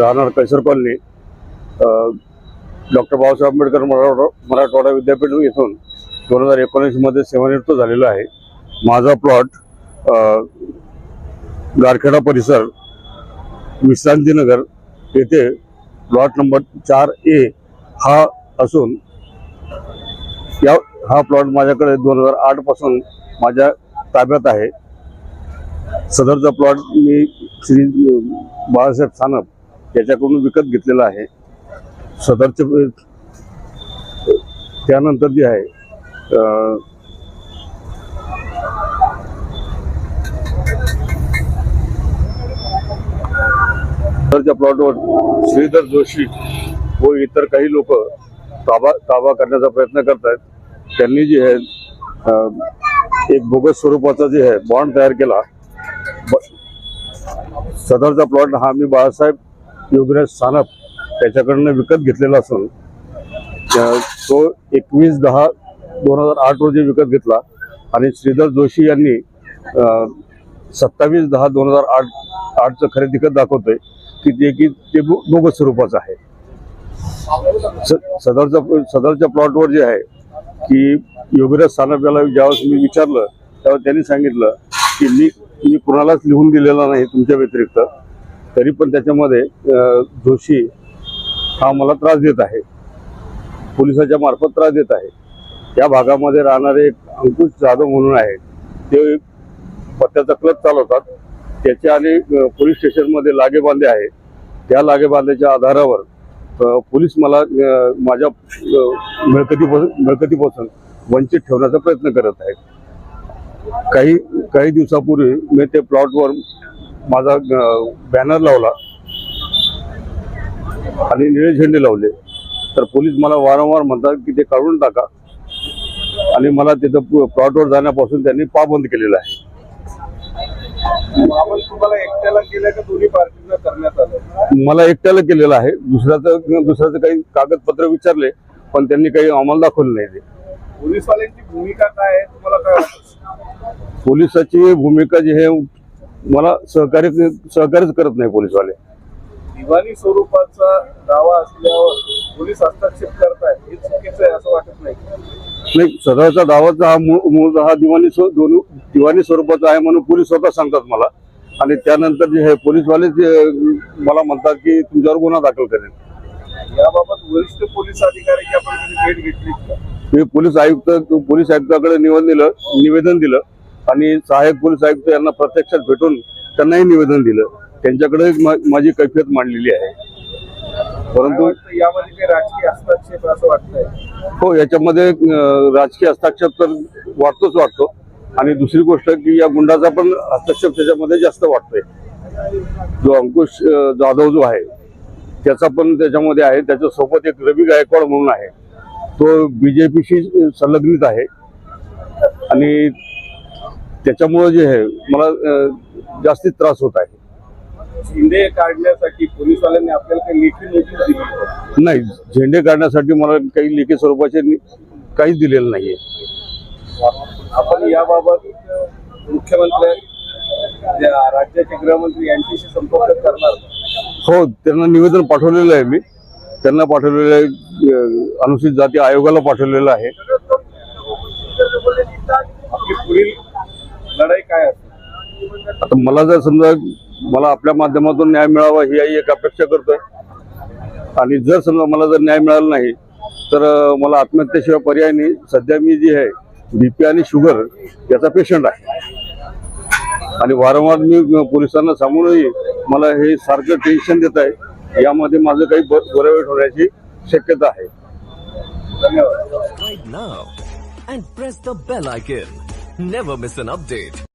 राहणार Qaiser colony doctor Babasaheb Ambedkar Marathwada Marathwada Vidyapeeth येथून दोन हजार एकोणीसमध्ये सेवानिवृत्त झालेला आहे. माझा प्लॉट गारखेडा परिसर विश्रांतीनगर येथे प्लॉट नंबर चार ए हा असून या हा प्लॉट माझ्याकडे दोन हजार आठपासून माझ्या ताब्यात आहे. सदरचा प्लॉट मी श्री बाळासाहेब सानप त्याच्याकडून विकत घेतलेला आहे. सदरचे त्यानंतर जे आहे सदरच्या प्लॉटवर श्रीधर जोशी व इतर काही लोक ताबा ताबा करण्याचा प्रयत्न करत आहेत त्यांनी जे आहे एक बोगस स्वरूपाचा जे आहे बॉन्ड तयार केला. ब- सदरचा प्लॉट हा मी बाळासाहेब योगराज सानप त्याच्याकडनं विकत घेतलेला असून तो एकवीस दहा दोन हजार आठ रोजी विकत घेतला. आणि श्रीधर जोशी यांनी सत्तावीस दहा दोन हजार आठ आठचं खरेदी खत दाखवतोय की ते की ते बो- स्वरूपाचं आहे. स- सदरच्या सदरच्या प्लॉटवर जे आहे की योगराज सानप याला ज्यावेळेस मी विचारलं त्यावेळेस त्यांनी सांगितलं की मी मी कुणालाच लिहून दिलेला नाही तुमच्या व्यतिरिक्त. तरी पण त्याच्यामध्ये जोशी हा मला त्रास देत आहे. पोलिसाच्या मार्फत त्रास देत आहे. या भागामध्ये राहणारे एक अंकुश जाधव म्हणून आहे ते पत्त्याचा क्लब चालवतात. त्याचे आणि पोलीस स्टेशनमध्ये लागेबांधे आहे. त्या लागेबांधेच्या आधारावर पोलीस मला माझ्या मिळकतीपासून मिळकतीपासून वंचित ठेवण्याचा प्रयत्न करत आहेत. काही काही दिवसापूर्वी मी ते प्लॉटवर माझा बॅनर लावला. आणि निळे झेंडे लावले. तर पोलीस मला वारंवार म्हणतात की ते काढून टाका. आणि मला तिथं प्लॉटवर जाण्यापासून त्यांनी पाबंद केलेला आहे. मला एकट्याला केलेलं आहे. दुसऱ्याचं दुसऱ्याचं काही कागदपत्र विचारले पण त्यांनी काही आम्हाला दाखवलं नाही ते. पोलीसवाल्यांची भूमिका काय आहे? तुम्हाला काय पोलिसाची भूमिका जी आहे मला सहकार्य सहकार्यच करत नाही पोलीसवाले. दिवाणी स्वरूपाचा दावा असल्यावर पोलीस हस्तक्षेप करतायत हे चुकीचं आहे असं वाटत नाही. नाही सदरचा दावाचा हा मूळ हा दिवाणी स्व- दोन दिवाणी स्वरूपाचा आहे म्हणून पोलीस स्वतः सांगतात मला. आणि त्यानंतर जे हे पोलीसवाले मला म्हणतात की तुमच्यावर गुन्हा दाखल करेल. याबाबत वरिष्ठ पोलीस अधिकाऱ्याची आपण भेट घेतली. मी पोलीस आयुक्त पोलीस आयुक्ताकडे निवेदन दिलं निवेदन दिलं. आणि सहाय्यक पोलीस आयुक्त यांना प्रत्यक्षात भेटून त्यांनाही निवेदन दिलं. त्यांच्याकडे माझी कैफियत मांडलेली आहे. परंतु वाटतं? यामध्ये काही राजकीय हस्तक्षेप असं वाटतंय? हो याच्यामध्ये राजकीय हस्तक्षेप तर वाटतोच वाटतो. आणि दुसरी गोष्ट की या गुंडाचा पण हस्तक्षेप त्याच्यामध्ये जास्त वाटतोय. जो अंकुश जाधव जो आहे त्याचा पण त्याच्यामध्ये आहे. त्याच्यासोबत एक रवी गायकवाड म्हणून आहे. तो बीजेपीशी संलग्नित आहे. आणि त्याच्यामुळं जे आहे मला अं, जास्तीत त्रास होत आहे शिंदे काढण्यासाठी पोलीसवाल्यांनी आपल्याला काही लेखी नोटीस दिली? नाही झेंडे काढण्यासाठी मला काही लेखी स्वरूपाचे काहीच दिलेलं नाहीये आपण याबाबत मुख्यमंत्री ज्या राज्याचे गृहमंत्री यांच्याशी संपर्क करणार? हो त्यांना निवेदन पाठवलेलं आहे मी त्यांना पाठवलेलं आहे अनुसूचित जाती आयोगाला पाठवलेलं आहे पुढील आता मला जर समजा मला आपल्या माध्यमातून न्याय मिळावा ही एक अपेक्षा करतोय. आणि जर समजा मला जर न्याय मिळाला नाही तर मला आत्महत्येशिवाय पर्याय नाही. सध्या मी जी आहे बीपी आणि शुगर याचा पेशंट आहे. आणि वारंवार मी पोलिसांना सांगूनही मला हे सारखं टेन्शन देत आहे. यामध्ये माझं काही ब- बरं वाईट होण्याची शक्यता आहे. धन्यवाद and press the bell icon. Never miss an update.